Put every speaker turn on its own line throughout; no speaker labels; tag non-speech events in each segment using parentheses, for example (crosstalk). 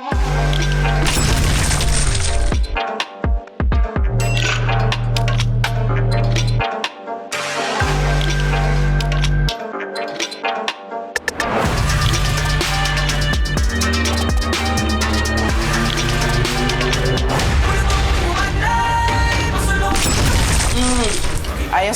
Ayos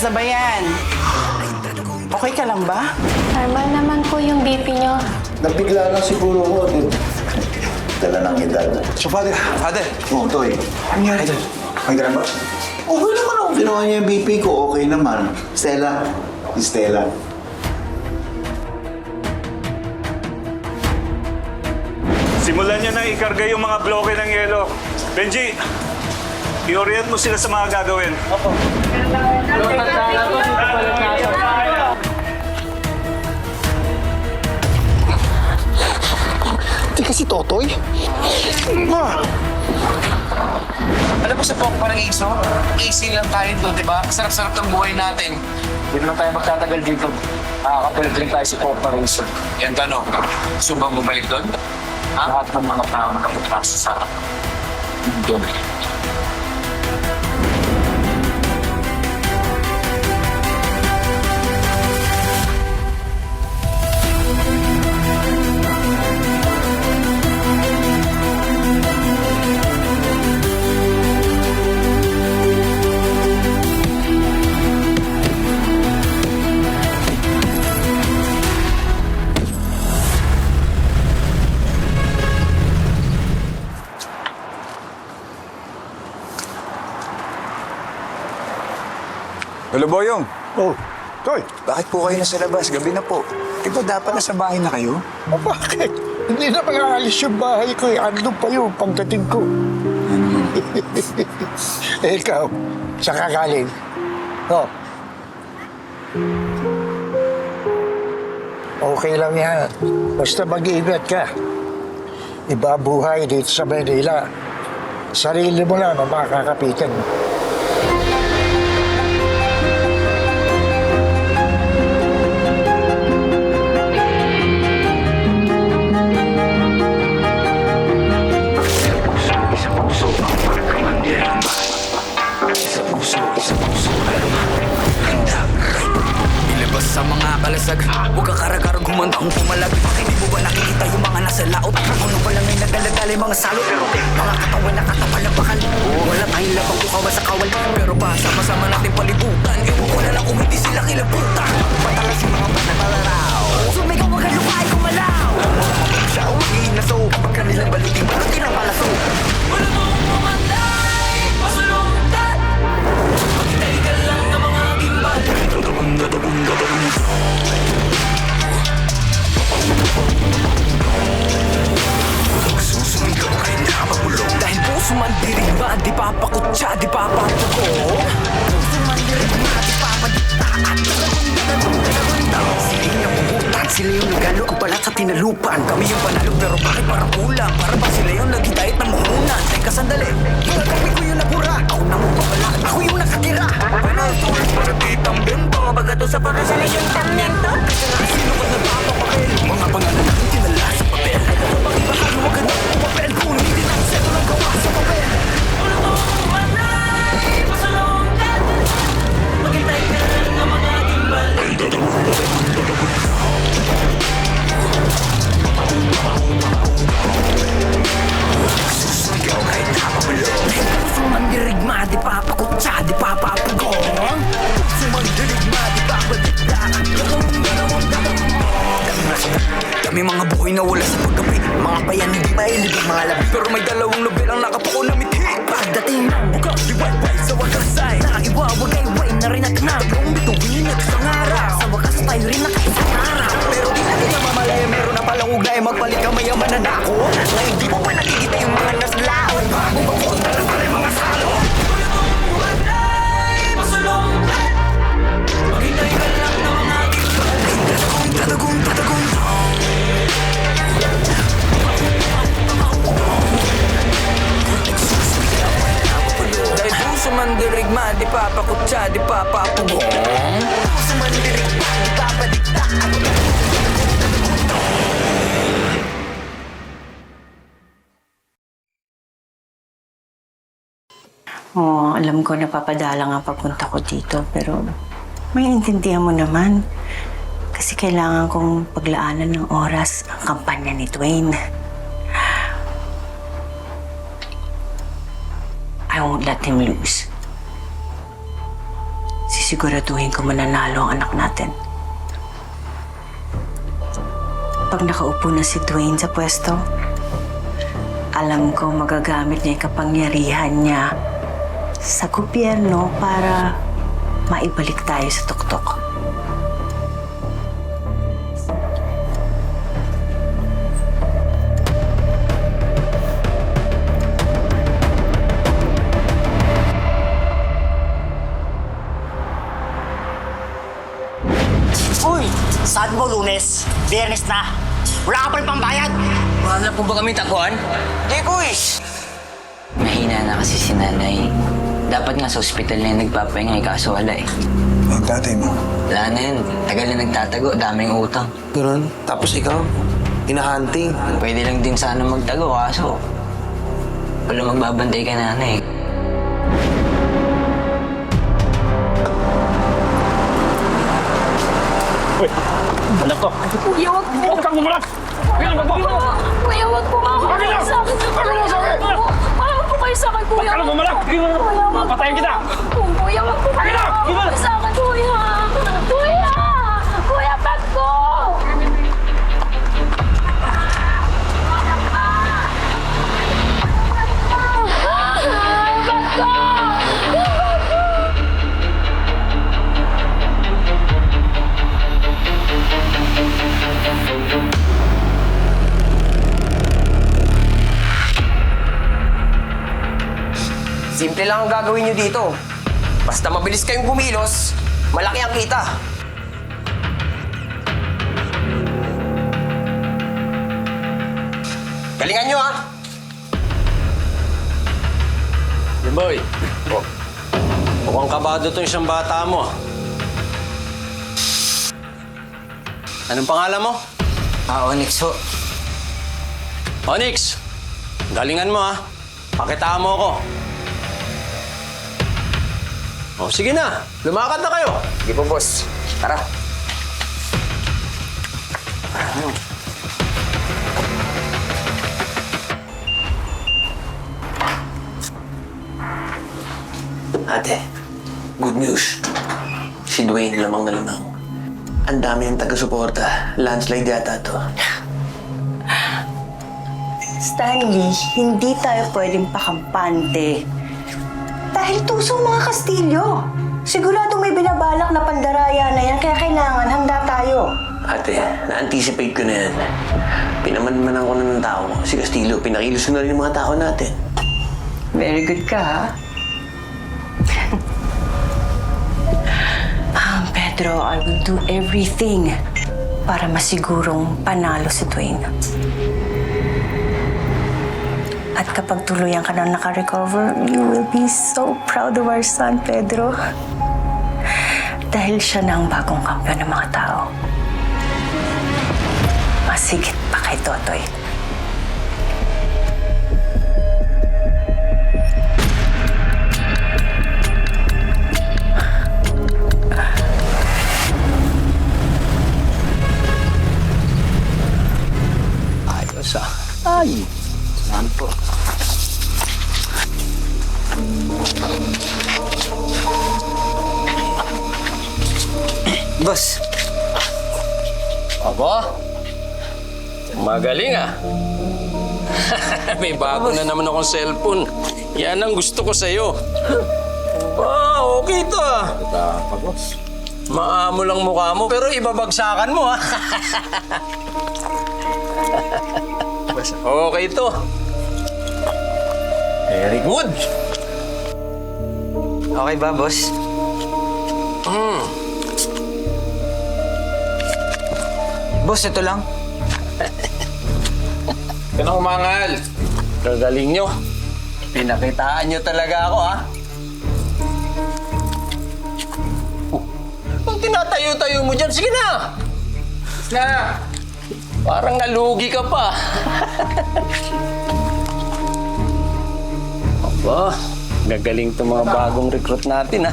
na ba yan? Okay ka lang ba?
Normal naman po yung BP nyo.
Nabigla lang siguro ko. Dala ng edad.
So, father, father,
Oh, Toy.
ano nangyari doon? May ganun ba?
Okay naman ako. Ginawa niya yung BP ko. Okay naman. Stella. Stella.
Simulan niyo na ikarga yung mga bloke ng yelo. Benji, i-orient mo sila sa mga gagawin.
Hindi kasi Totoy. Ma,
Alam mo sa pok parang iso, easy lang tayo doon, di ba? Sarap-sarap ng buhay natin. Hindi naman tayo magtatagal dito. Makakapalit rin tayo sa pok parang iso. Yan tanong, gusto bang bumalik doon? Ha? Lahat ng mga tao nakapunta sa sarap. Doon.
Hello, Boyong.
oh, Toy,
Bakit po kayo nasa labas? Gabi na po. Di ba dapat nasa bahay na kayo?
o bakit? Hindi na aalis yung bahay ko eh. Andun pa yun pagdating ko. (laughs) eh, ikaw, sa kagaling. Oh. Okay lang yan. Basta mag-iingat ka. Iba buhay dito sa Manila. Sarili mo lang ang makakapitan mo.
Mga salot mga katawan na bakal Wala tayong labang bukawa sa kawal Pero pa sama-sama natin palibutan Ewan ko na lang kung hindi sila kilabutan. Patalas yung mga panaglalaraw Sumigaw wag kang lupay kumalaw Siya ang mag-iinaso Kapag kanilang baliting balitin ang palaso Wala mo pumatay sa tinalupan. Kami yung panalo Pero bakit parang kulang Para ba sila yung naghitayat ng muhunan Teka sandali. Ginagabi ko yung nabura Ako na mapapala Ako yung nakatira. Panaltul Para titang bento? Bagato sa pagkasala yung tamyento Kasi nga sino ka nagpapapakil Mga pangalan papakutsa, di papapagong Puso man dirigma, di papadikta Kami mga buhay na wala sa paggabi. Mga bayan hindi mailibig mga labi. Pero may dalawang nobel ang nakapako na mithi. Pagdating ng buka, di wayway sa wakas ay Naiwawagay-way na rin at na Yung bituin at isang araw Sa wakas tayo rin nakaisang araw Pero di natin namamalaya Meron na palang ugnay Magbalik ka mayaman na ako man Di papakutsa, di papapugong Puso man eh? lirikta, babalik
oh, alam ko napapadala nga pagpunta ko dito, pero may intindihan mo naman. Kasi kailangan kong paglaanan ng oras ang kampanya ni Dwayne. I won't let him lose. Sisiguraduhin ko mananalo ang anak natin. Pag nakaupo na si Dwayne sa pwesto, alam ko magagamit niya yung kapangyarihan niya sa gobyerno para maibalik tayo sa tuktok.
Saan mo lunes? Biyernes na. Wala ka pa rin pambayad.
Mahal na po ba kami taguan?
Di ko eh.
Mahina na kasi si nanay. Dapat nga sa ospital na yung nagpapahinga eh, kaso wala eh.
Ang tatay mo.
Wala na yun. Tagal na nagtatago, daming utang.
Ganun. Tapos ikaw, hinahunting.
Pwede lang din sana magtago, kaso wala magbabantay ka nanay.
Kuya, wag po. Huwag kang gumalat! Kuya, wag po! Kuya, wag po nga kayo sa akin. Wag po. Wag po kayo sa akin, kuya. Huwag ka lang gumalat! Kuya, wag Patayin kita! Kuya, wag po kayo. Wag po sa akin! Kuya,
Simple lang ang gagawin nyo dito. Basta mabilis kayong kumilos, malaki ang kita. Galingan nyo ah!
Boy, oh. mukhang kabado tong isang bata mo. Anong pangalan mo?
Ah, Onyx ho.
Onyx, galingan mo ha. Pakitaan mo ako. Oh, sige na. Lumakad na kayo.
Sige po, boss. Tara.
Ate, good news. Si Dwayne lamang na lamang. Ang dami ng taga-suporta. Landslide yata to.
Stanley, hindi tayo pwedeng pakampante. Dahil tuso ang mga Kastilyo. Sigurado may binabalak na pandaraya na yan, kaya kailangan handa tayo.
Ate, na-anticipate ko na yan. Pinamanmanan ko na ng tao. Si Castillo, pinakilos ko na rin yung mga tao natin.
Very good ka, ha? um, Pedro, I will do everything para masigurong panalo si Dwayne. At kapag tuluyan ka na naka-recover, you will be so proud of our son, Pedro. Dahil siya na ang bagong kampiyon ng mga tao. Masigit pa kay Totoy.
Aba, magaling ah. (laughs) May bago na naman akong cellphone. Yan ang gusto ko sa'yo. Ba, okay to ah. Maamo lang mukha mo, pero ibabagsakan mo ah. (laughs) okay to. Very good.
okay ba, boss?
Hmm.
Boss, ito lang.
Yan ang umangal. Gagaling nyo. Pinakitaan nyo talaga ako, ha? Oh, Kung tinatayo-tayo mo dyan, sige na! Na! Parang nalugi ka pa. (laughs) Aba, Gagaling itong mga bagong recruit natin, ha?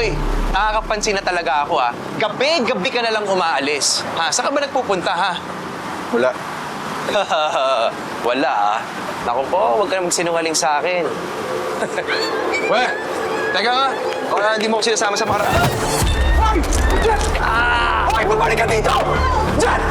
Toy, nakakapansin na talaga ako, ha? Gabi-gabi ka na lang umaalis. Ha? Saan ka ba nagpupunta, ha?
Wala. (laughs)
Wala, ha? Naku po, huwag ka na magsinungaling sa akin. (laughs) Weh, teka nga. Baka hindi mo ko sinasama sa mga... Ah! Okay, bumalik ka dito! Diyan!